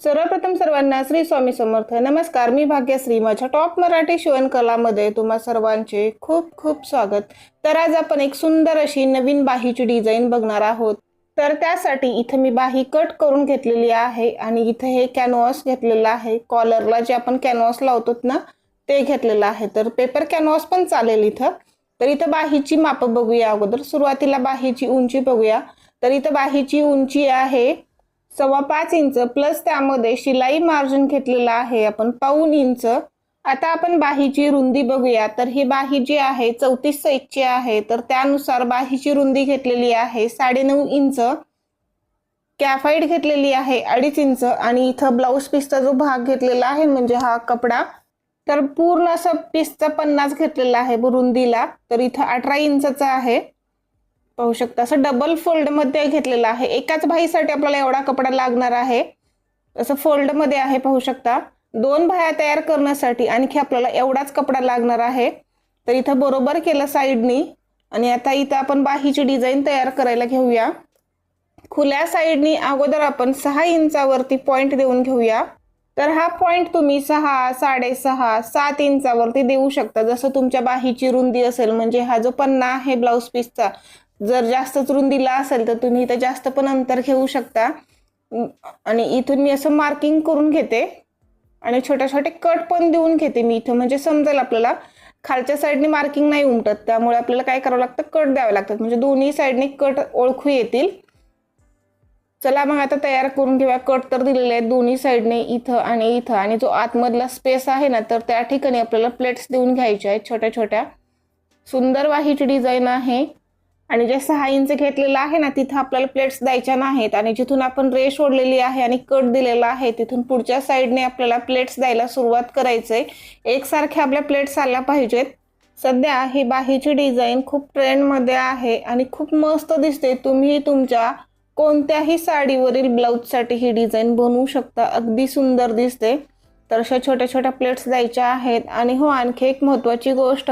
सर्वप्रथम सर्वांना श्री स्वामी समर्थ. नमस्कार मी भाग्यश्री माझ्या टॉप मराठी शिवणकलामध्ये तुम्हा सर्वांचे खूप खूप स्वागत. तर आज आपण एक सुंदर अशी नवीन बाहीची डिझाईन बघणार आहोत. तर त्यासाठी इथं मी बाही कट करून घेतलेली आहे आणि इथं हे कॅनव्हास घेतलेलं आहे. कॉलरला जे आपण कॅनव्हास लावतो ना ते घेतलेलं आहे. तर पेपर कॅनव्हास पण चालेल इथं. तर इथं बाहीची मापं बघूया अगोदर. सुरुवातीला बाहीची उंची बघूया. तर इथं बाहीची उंची आहे सव्वा पाच इंच प्लस त्यामध्ये शिलाई मार्जिन घेतलेलं आहे आपण. पाऊन इंच. आता आपण बाहीची रुंदी बघूया. तर ही बाही जी आहे चौतीस साईजची आहे. तर त्यानुसार बाहीची रुंदी घेतलेली आहे. साडेनऊ इंच. कॅफाईड घेतलेली आहे अडीच इंच. आणि इथं ब्लाऊज पीसचा जो भाग घेतलेला आहे म्हणजे हा कपडा. तर पूर्ण असं पीसचा पन्नास घेतलेला आहे रुंदीला. तर इथं अठरा इंचाचा आहे. पाहू शकता. असं डबल फोल्डमध्ये घेतलेलं आहे. एकाच भाईसाठी आपल्याला एवढा कपडा लागणार आहे. असं फोल्डमध्ये आहे पाहू शकता. दोन भाया तयार करण्यासाठी आणखी आपल्याला एवढाच कपडा लागणार आहे. तर इथं बरोबर केलं साईडनी. आणि आता इथं आपण बाहीची डिझाईन तयार करायला घेऊया. खुल्या साईडनी अगोदर आपण सहा इंचावरती पॉईंट देऊन घेऊया. तर हा पॉईंट तुम्ही सहा साडेसहा सात इंचावरती देऊ शकता. जसं तुमच्या बाहीची रुंदी असेल म्हणजे हा जो पन्ना आहे ब्लाऊज पीसचा जर जास्तच रुंदीला असेल तर तुम्ही इथं जास्त पण अंतर घेऊ शकता. आणि इथून मी असं मार्किंग करून घेते. आणि छोटे छोटे कट पण देऊन घेते मी इथं. म्हणजे समजेल आपल्याला खालच्या साईडने मार्किंग नाही उमटत. त्यामुळे आपल्याला काय करावं लागतं? कट द्यावं लागतात. म्हणजे दोन्ही साईडने कट ओळखू येतील. चला मग आता तयार करून घेऊया. कट तर दिलेले आहेत दोन्ही साईडने इथं आणि इथं. आणि जो आतमधला स्पेस आहे ना तर त्या ठिकाणी आपल्याला प्लेट्स देऊन घ्यायच्या आहेत छोट्या छोट्या. सुंदर वाहीची डिझाईन आहे. आणि जे सहा इंच घेतलेलं आहे ना तिथं आपल्याला प्लेट्स द्यायच्या नाहीत. आणि जिथून आपण रेश ओढलेली आहे आणि कट दिलेला आहे तिथून पुढच्या साईडने आपल्याला प्लेट्स द्यायला सुरुवात करायचं आहे एकसारख्या आपल्या प्लेट्स आल्या पाहिजेत. सध्या ही बाहीची डिझाईन खूप ट्रेंडमध्ये आहे आणि खूप मस्त दिसते. तुम्ही तुमच्या कोणत्याही साडीवरील ब्लाऊजसाठी ही डिझाईन बनवू शकता. अगदी सुंदर दिसते. तर अशा छोट्या छोट्या प्लेट्स द्यायच्या आहेत. आणि हो आणखी एक महत्त्वाची गोष्ट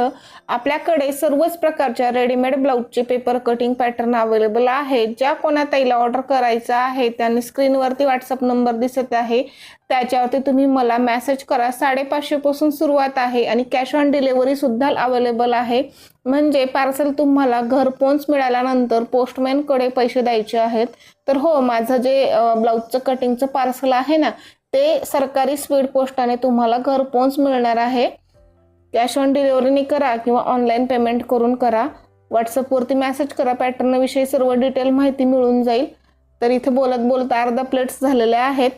आपल्याकडे सर्वच प्रकारच्या रेडीमेड ब्लाऊजचे पेपर कटिंग पॅटर्न अवेलेबल आहेत. ज्या कोणा ताईला ऑर्डर करायचं आहे त्यांनी स्क्रीनवरती व्हॉट्सअप नंबर दिसत आहे. त्याच्यावरती तुम्ही मला मॅसेज करा. साडेपाचशेपासून सुरुवात आहे आणि कॅश ऑन डिलेवरीसुद्धा अवेलेबल आहे. म्हणजे पार्सल तुम्हाला घरपोच मिळाल्यानंतर पोस्टमॅनकडे पैसे द्यायचे आहेत. तर हो माझं जे ब्लाऊजचं कटिंगचं पार्सल आहे ना ते सरकारी स्पीड पोस्टाने तुम्हाला घरपोच मिळणार आहे. कॅश ऑन डिलिव्हरीने करा किंवा ऑनलाईन पेमेंट करून करा. व्हॉट्सअपवरती मेसेज करा पॅटर्नविषयी सर्व डिटेल माहिती मिळून जाईल. तर इथे बोलत बोलता अर्धा प्लेट्स झालेल्या आहेत.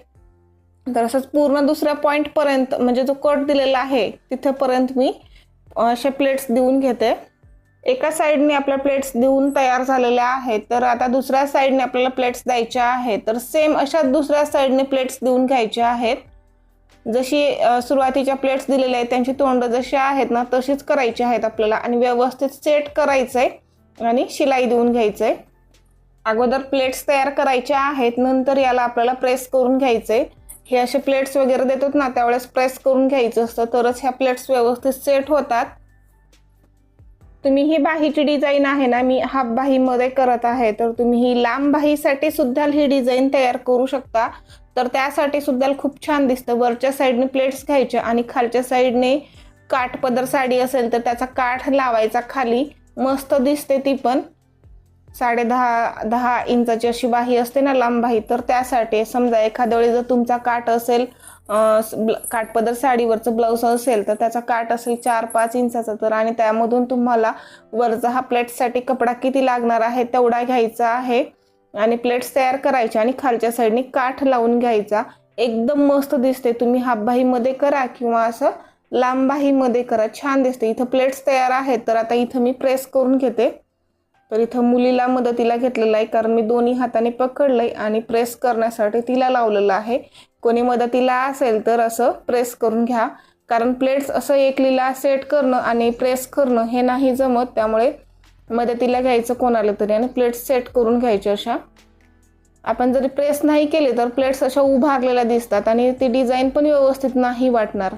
तर असंच पूर्ण दुसऱ्या पॉईंटपर्यंत म्हणजे जो कट दिलेला आहे तिथंपर्यंत मी अशा प्लेट्स देऊन घेते. एका साईडने आपल्या प्लेट्स देऊन तयार झालेल्या आहेत तर आता दुसऱ्या साईडने आपल्याला प्लेट्स द्यायच्या आहेत. तर सेम अशा दुसऱ्या साईडने प्लेट्स देऊन घ्यायच्या आहेत. जशी सुरुवातीच्या प्लेट्स दिलेल्या आहेत त्यांची तोंड जशी आहेत ना तशीच करायची आहेत आपल्याला. आणि व्यवस्थित सेट करायचं आहे आणि शिलाई देऊन घ्यायचं आहे अगोदर प्लेट्स तयार करायच्या आहेत नंतर याला आपल्याला प्रेस करून घ्यायचं आहे हे असे प्लेट्स वगैरे देतात ना त्यावेळेस प्रेस करून घ्यायचं असतं तरच ह्या प्लेट्स व्यवस्थित सेट होतात. तुम्ही ही बाहीची डिझाईन आहे ना मी हाफ बाहीमध्ये करत आहे तर तुम्ही ही लांब बाहीसाठी सुद्धा ही डिझाईन तयार करू शकता. तर त्यासाठी सुद्धा खूप छान दिसतं. वरच्या साईडने प्लेट्स घ्यायच्या आणि खालच्या साईडने काठ पदर साडी असेल तर त्याचा काठ लावायचा खाली. मस्त दिसते ती पण. साडे दहा दहा इंचाची अशी बाही असते ना लांब बाही तर त्यासाठी समजा एखाद्या वेळी जर तुमचा काठ असेल काटपदर साडीवरचं ब्लाऊज असेल तर त्याचा काठ असेल चार पाच इंचाचा तर आणि त्यामधून तुम्हाला वरचा हा प्लेट्ससाठी कपडा किती लागणार आहे तेवढा घ्यायचा आहे. आणि प्लेट्स तयार करायच्या आणि खालच्या साईडने काठ लावून घ्यायचा. एकदम मस्त दिसते. तुम्ही हाफबाहीमध्ये करा किंवा असं लांब बाहीमध्ये करा. छान दिसते. इथं प्लेट्स तयार आहेत तर आता इथं मी प्रेस करून घेते. तर इथं मुलीला मदतीला घेतलेलं आहे कारण मी दोन्ही हाताने पकडलंय आणि प्रेस करण्यासाठी तिला लावलेलं आहे. कोणी मदतीला असेल तर असं प्रेस करून घ्या. कारण प्लेट्स असं एकलीला सेट करणं आणि प्रेस करणं हे नाही जमत. त्यामुळे मदतीला घ्यायचं कोणाला तरी आणि प्लेट्स सेट करून घ्यायच्या अशा. आपण जरी प्रेस नाही केले तर प्लेट्स अशा उभारलेल्या दिसतात आणि ती डिझाईन पण व्यवस्थित नाही वाटणार.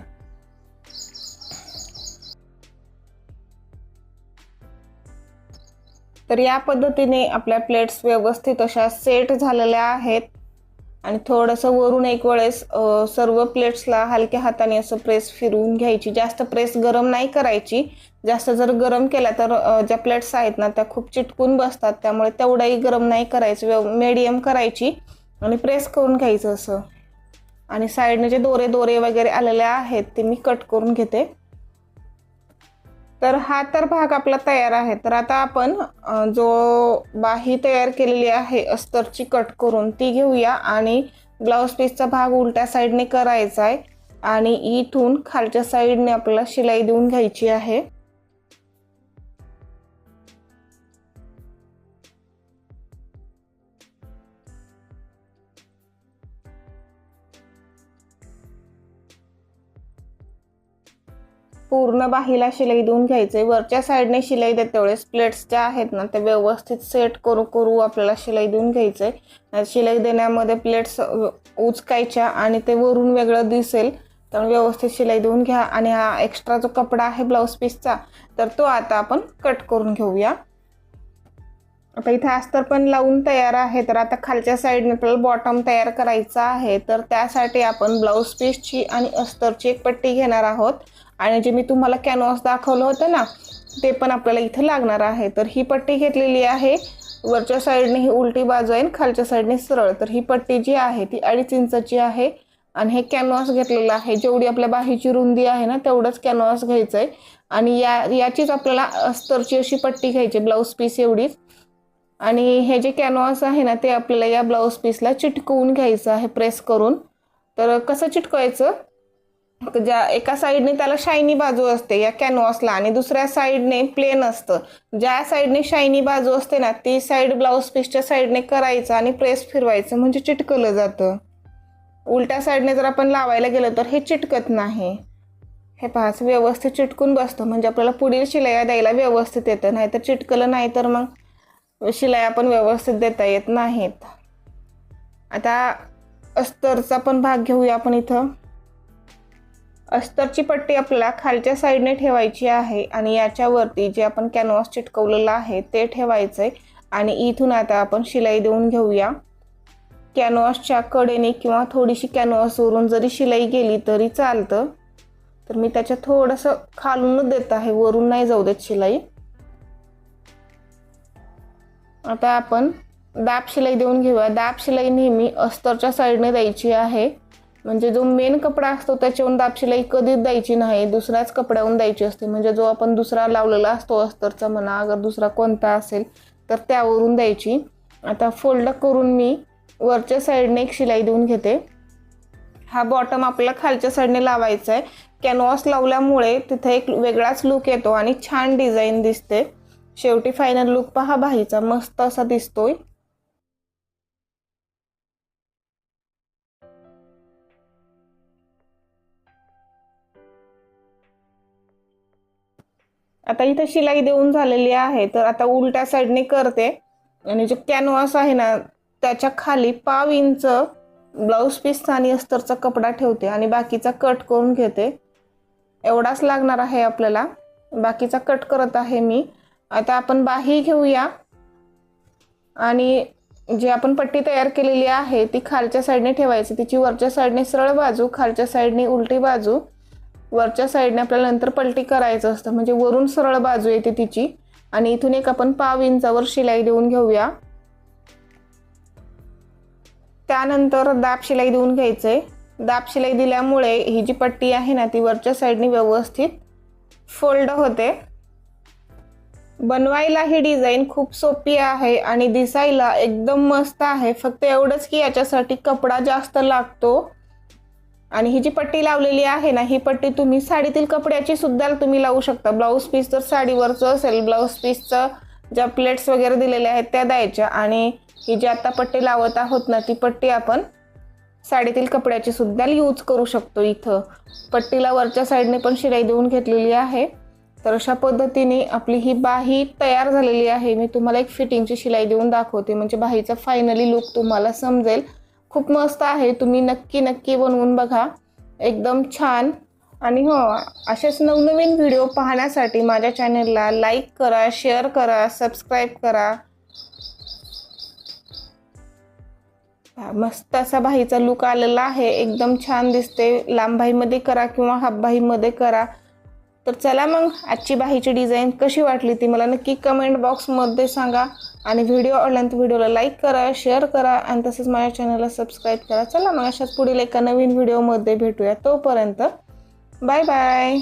तर या पद्धतीने आपल्या प्लेट्स व्यवस्थित अशा सेट झालेल्या आहेत. आणि थोडंसं वरून एक वेळेस सर्व प्लेट्सला हलक्या हाताने असं प्रेस फिरवून घ्यायची. जास्त प्रेस गरम नाही करायची. जास्त जर गरम केला तर ज्या प्लेट्स आहेत ना त्या खूप चिटकून बसतात. त्यामुळे तेवढाही गरम नाही करायचं. व्यव मीडियम करायची आणि प्रेस करून घ्यायचं असं. आणि साईडने जे दोरे दोरे वगैरे आलेले आहेत ते मी कट करून घेते. तर हा तर भाग आपला तयार आहे. तर आता आपण जो बाही तयार केलेली आहे अस्तरची कट करून ती घेऊया आणि ब्लाऊज पीसचा भाग उलट्या साईडने करायचा आहे आणि इथून खालच्या साईडने आपल्याला शिलाई देऊन घ्यायची आहे. पूर्ण बाहीला शिलाई देऊन घ्यायचे वरच्या साईडने शिलाई देतेवेळेस प्लेट्स ज्या आहेत ना ते व्यवस्थित सेट करू करू आपल्याला शिलाई देऊन घ्यायचं आहे शिलाई देण्यामध्ये प्लेट्स उचकायच्या आणि ते वरून वेगळं दिसेल त्यामुळे व्यवस्थित शिलाई देऊन घ्या. आणि हा एक्स्ट्रा जो कपडा आहे ब्लाऊज पीसचा तर तो आता आपण कट करून घेऊया. आता इथे अस्तर पण लावून तयार आहे तर आता खालच्या साईडने आपल्याला बॉटम तयार करायचा आहे. तर त्यासाठी आपण ब्लाऊज पीसची आणि अस्तरची एक पट्टी घेणार आहोत. आणि जे मी तुम्हाला कॅनव्हास दाखवलं होतं ना ते पण आपल्याला इथं लागणार आहे. तर ही पट्टी घेतलेली आहे. वरच्या साईडने ही उलटी बाजू आहे आणि खालच्या साईडने सरळ. तर ही पट्टी जी आहे ती अडीच इंचाची आहे. आणि हे कॅनव्हास घेतलेलं आहे. जेवढी आपल्या बाहीची रुंदी आहे ना तेवढंच कॅनव्हास घ्यायचं आहे आणि या याचीच आपल्याला अस्तरची अशी पट्टी घ्यायची ब्लाऊज पीस एवढीच. आणि हे जे कॅनव्हास आहे ना ते आपल्याला या ब्लाऊज पीसला चिटकवून घ्यायचं आहे प्रेस करून. तर कसं चिटकवायचं? ज्या एका साईडने त्याला शायनी बाजू असते या कॅनव्हासला आणि दुसऱ्या साईडने प्लेन असतं. ज्या साईडने शायनी बाजू असते ना ती साईड ब्लाऊज पीसच्या साईडने करायचं आणि प्रेस फिरवायचं. म्हणजे चिटकलं जातं. उलट्या साईडने जर आपण लावायला गेलं तर हे चिटकत नाही. हे पाच व्यवस्थित चिटकून बसतं. म्हणजे आपल्याला पुढील शिलाया द्यायला व्यवस्थित येतं. नाहीतर चिटकलं नाही तर मग शिलाया पण व्यवस्थित देता येत नाहीत. आता अस्तरचा पण भाग घेऊया आपण इथं. अस्तरची पट्टी आपल्याला खालच्या साईडने ठेवायची आहे आणि याच्यावरती जे आपण कॅनव्हास चिटकवलेलं आहे ते ठेवायचं आहे आणि इथून आता आपण शिलाई देऊन घेऊया. कॅनव्हासच्या कडेने किंवा थोडीशी कॅनव्हासवरून जरी शिलाई गेली तरी चालतं. तर मी त्याच्या थोडंसं खालूनच देत आहे वरून नाही जाऊ देत शिलाई. आता आपण दाब शिलाई देऊन घेऊया. दाब शिलाई नेहमी अस्तरच्या साईडने द्यायची आहे. म्हणजे जो मेन कपडा असतो त्याच्यावरून दाब शिलाई कधीच द्यायची नाही दुसऱ्याच कपड्यावरून द्यायची असते. म्हणजे जो आपण दुसरा लावलेला असतो अस्तरचा म्हणा अगर दुसरा कोणता असेल तर त्यावरून द्यायची. आता फोल्ड करून मी वरच्या साईडने एक शिलाई देऊन घेते. हा बॉटम आपल्याला खालच्या साईडने लावायचा आहे. कॅनव्हास लावल्यामुळे तिथे एक वेगळाच लुक येतो आणि छान डिझाईन दिसते. शेवटी फायनल लुक पहा बाहीचा मस्त असा दिसतोय. आता इथं शिलाई देऊन झालेली आहे तर आता उलट्या साईडने करते. आणि जो कॅनव्हास आहे ना त्याच्याखाली पाव इंच ब्लाऊज पीस आणि अस्तरचा कपडा ठेवते आणि बाकीचा कट करून घेते. एवढाच लागणार आहे आपल्याला. बाकीचा कट करत आहे मी. आता आपण बाही घेऊया. आणि जी आपण पट्टी तयार केलेली आहे ती खालच्या साईडने ठेवायची. तिची वरच्या साईडने सरळ बाजू खालच्या साईडने उलटी बाजू. वरच्या साईडने आपल्याला नंतर पलटी करायचं असतं. म्हणजे वरून सरळ बाजू येते तिची. आणि इथून एक आपण पाव इंचावर शिलाई देऊन घेऊया. त्यानंतर दाब शिलाई देऊन घ्यायचंय. दाब शिलाई दिल्यामुळे ही जी पट्टी आहे ना ती वरच्या साईडने व्यवस्थित फोल्ड होते. बनवायला ही डिझाईन खूप सोपी आहे आणि दिसायला एकदम मस्त आहे. फक्त एवढंच की याच्यासाठी कपडा जास्त लागतो. आणि ही जी पट्टी लावलेली आहे ना ही पट्टी तुम्ही साडीतील कपड्याची सुद्धा तुम्ही लावू शकता. ब्लाऊज पीस जर साडीवरचं असेल ब्लाऊज पीसचं ज्या प्लेट्स वगैरे दिलेल्या आहेत त्या द्यायच्या. आणि ही जी आता पट्टी लावत आहोत ना ती पट्टी आपण साडीतील कपड्याची सुद्धा यूज करू शकतो इथं. पट्टीला वरच्या साईडने पण शिलाई देऊन घेतलेली आहे. तर अशा पद्धतीने आपली ही बाही तयार झालेली आहे. मी तुम्हाला एक फिटिंगची शिलाई देऊन दाखवते. म्हणजे बाहीचा फायनली लुक तुम्हाला समजेल. खूप मस्त आहे. तुम्ही नक्की नक्की बनवून बघा. एकदम छान. आणि हो असेच नवनवीन व्हिडिओ पाहण्यासाठी माझ्या चॅनलला लाईक करा शेअर करा सबस्क्राईब करा. मस्त असा भाईचा लुक आलेला आहे. एकदम छान दिसते. लांब करा किंवा हाफ करा. तर चला मग आजची बाहीची डिझाईन कशी वाटली ती मला नक्की कमेंट बॉक्समध्ये सांगा. आणि व्हिडिओ आवडला तर व्हिडिओला लाईक करा शेअर करा आणि तसंच माझ्या चॅनलला सबस्क्राईब करा. चला मग अशाच पुढील एका नवीन व्हिडिओमध्ये भेटूया तोपर्यंत. Bye bye